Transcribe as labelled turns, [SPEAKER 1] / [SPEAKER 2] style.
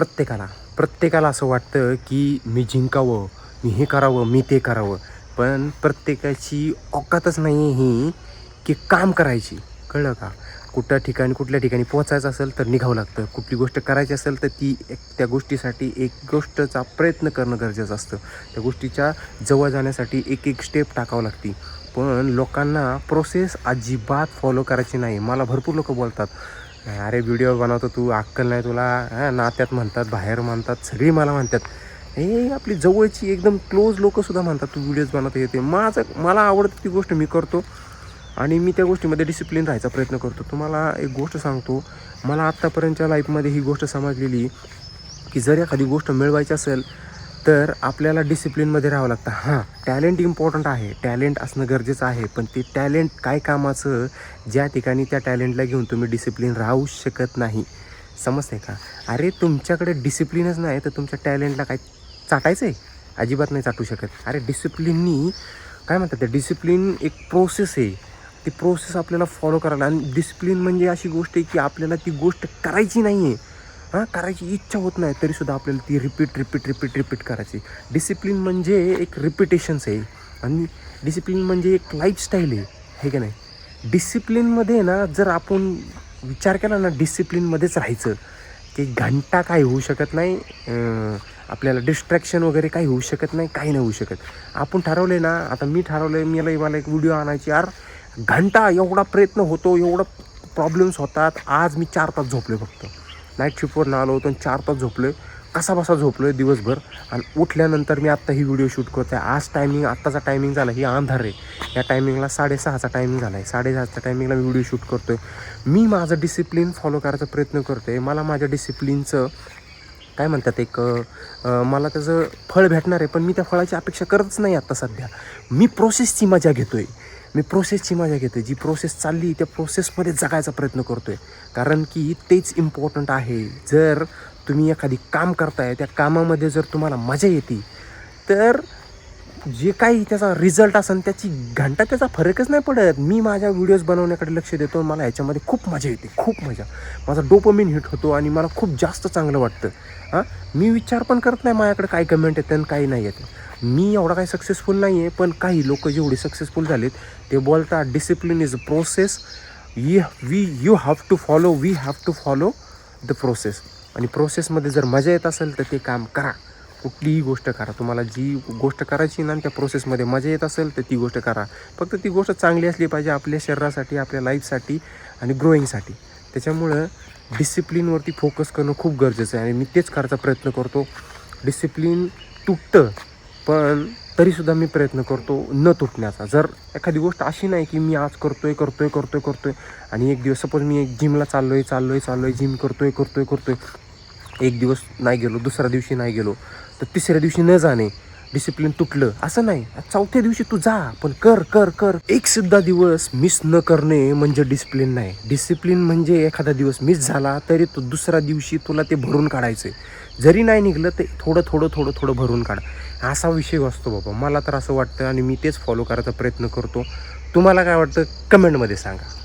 [SPEAKER 1] प्रत्येकाला प्रत्येकाला असं वाटतं की मी जिंकावं मी हे करावं मी ते करावं. पण प्रत्येकाची औकातच नाही आहे ही की काम करायची. कळलं का? कुठल्या ठिकाणी कुठल्या ठिकाणी पोहोचायचं असेल तर निघावं लागतं. कुठली गोष्ट करायची असेल तर ती एक त्या गोष्टीसाठी एक गोष्टचा प्रयत्न करणं गरजेचं असतं. त्या गोष्टीच्या जवळ जाण्यासाठी एक एक स्टेप टाकावं लागती. पण लोकांना प्रोसेस अजिबात फॉलो करायची नाही. मला भरपूर लोक बोलतात अरे व्हिडिओ बनवतो तू अक्कल नाही तुला. हां नात्यात म्हणतात बाहेर म्हणतात सगळी मला म्हणतात. हे आपली जवळची एकदम क्लोज लोकंसुद्धा म्हणतात तू व्हिडिओज बनवता येते माझं मला आवडतं ती गोष्ट मी करतो आणि मी त्या गोष्टीमध्ये डिसिप्लिन राहायचा प्रयत्न करतो. तुम्हाला एक गोष्ट सांगतो मला आत्तापर्यंतच्या लाईफमध्ये ही गोष्ट समजलेली की जर एखादी गोष्ट मिळवायची असेल तर आपल्याला डिसिप्लिनमध्ये राहावं लागतं. हां टॅलेंट इम्पॉर्टंट आहे. टॅलेंट असणं गरजेचं आहे. पण ते टॅलेंट काय कामाचं? ज्या ठिकाणी त्या टॅलेंटला घेऊन तुम्ही डिसिप्लिन राहू शकत नाही. समजते का? अरे तुमच्याकडे डिसिप्लिनच नाही तर तुमच्या टॅलेंटला काय चाटायचं आहे अजिबात नाही चाटू शकत. अरे डिसिप्लिननी काय म्हणतात ते? डिसिप्लिन एक प्रोसेस आहे. ती प्रोसेस आपल्याला फॉलो करायला आणि डिसिप्लिन म्हणजे अशी गोष्ट आहे की आपल्याला ती गोष्ट करायची नाही आहे हां करायची इच्छा होत नाही तरीसुद्धा आपल्याला ती रिपीट रिपीट रिपीट रिपीट करायची. डिसिप्लिन म्हणजे एक रिपिटेशन्स आहे. आणि डिसिप्लिन म्हणजे एक लाईफस्टाईल आहे. हे का नाही? डिसिप्लिनमध्ये ना जर आपण विचार केला ना डिसिप्लिनमध्येच राहायचं. की घंटा काय होऊ शकत नाही आपल्याला डिस्ट्रॅक्शन वगैरे काही होऊ शकत नाही काही नाही होऊ शकत. आपण ठरवलं आहे ना आता मी ठरवलं आहे मला मला एक व्हिडिओ आणायची. यार घंटा एवढा प्रयत्न होतो एवढा प्रॉब्लेम्स होतात. आज मी चार तास झोपले फक्त. नाईट शिफ्टवरून आलो होतो आणि चार तास झोपलो आहे कसा बसा झोपलो आहे दिवसभर. आणि उठल्यानंतर मी आत्ता ही व्हिडिओ शूट करतो आहे आज टायमिंग आत्ताचा टायमिंग झाला ही अंधार आहे. या टायमिंगला साडेसहाचा टायमिंग झाला आहे साडेसहाच्या टायमिंगला मी व्हिडिओ शूट करतो आहे मी माझं डिसिप्लिन फॉलो करायचा प्रयत्न करतो आहे मला माझ्या डिसिप्लिनचं काय म्हणतात एक मला त्याचं फळ भेटणार आहे पण मी त्या फळाची अपेक्षा करतच नाही आत्ता सध्या. मी प्रोसेसची मजा घेतो आहे मी प्रोसेसची मजा घेतो जी प्रोसेस चालली त्या प्रोसेसमध्ये जगायचा प्रयत्न करतो आहे कारण की तेच इम्पॉर्टंट आहे. जर तुम्ही एखादी काम करताय त्या कामामध्ये जर तुम्हाला मजा येते तर जे काही त्याचा रिझल्ट असेल त्याची घंटा त्याचा फरकच नाही पडत. मी माझ्या व्हिडिओज बनवण्याकडे लक्ष देतो मला ह्याच्यामध्ये खूप मजा येते खूप मजा. माझा डोपमिन हिट होतो आणि मला खूप जास्त चांगलं वाटतं. हां? मी विचार पण करत नाही माझ्याकडे काय कमेंट येतं आणि काही नाही येतं. मी एवढा काही सक्सेसफुल नाही आहे पण काही लोक जेवढे सक्सेसफुल झालेत ते बोलतात discipline is a process you we you have to follow we have to follow the process आणि प्रोसेसमध्ये जर मजा येत असेल तर ते काम करा. कुठलीही गोष्ट करा. तुम्हाला जी गोष्ट करायची ना त्या प्रोसेसमध्ये मजा येत असेल तर ती गोष्ट करा. फक्त ती गोष्ट चांगली असली पाहिजे आपल्या शरीरासाठी आपल्या लाईफसाठी आणि ग्रोईंगसाठी त्याच्यामुळं डिसिप्लिनवरती फोकस करणं खूप गरजेचं आहे. आणि मी तेच करायचा प्रयत्न करतो. डिसिप्लिन तुटतं पण तरीसुद्धा मी प्रयत्न करतो न तुटण्याचा. जर एखादी गोष्ट अशी नाही की मी आज करतोय करतोय करतोय करतोय आणि एक दिवस सपोज मी एक जिमला चाललो आहे चाललो आहे चाललो आहे जिम करतोय करतोय करतोय एक दिवस नाही गेलो दुसऱ्या दिवशी नाही गेलो तर तिसऱ्या दिवशी न जाणे डिसिप्लिन तुटलं. असं नाही. चौथ्या दिवशी तू जा पण कर कर कर. एक सुद्धा दिवस मिस न करणे म्हणजे डिसिप्लिन नाही. डिसिप्लिन म्हणजे एखादा दिवस मिस झाला तरी तो दुसऱ्या दिवशी तुला ते भरून काढायचं आहे जरी नाही निघलं ते थोडं थोडं थोडं थोडं भरून काढा. असा विषय असतो बाबा. मला तर असं वाटतं आणि मी तेच फॉलो करायचा प्रयत्न करतो. तुम्हाला काय वाटतं? कमेंटमध्ये सांगा.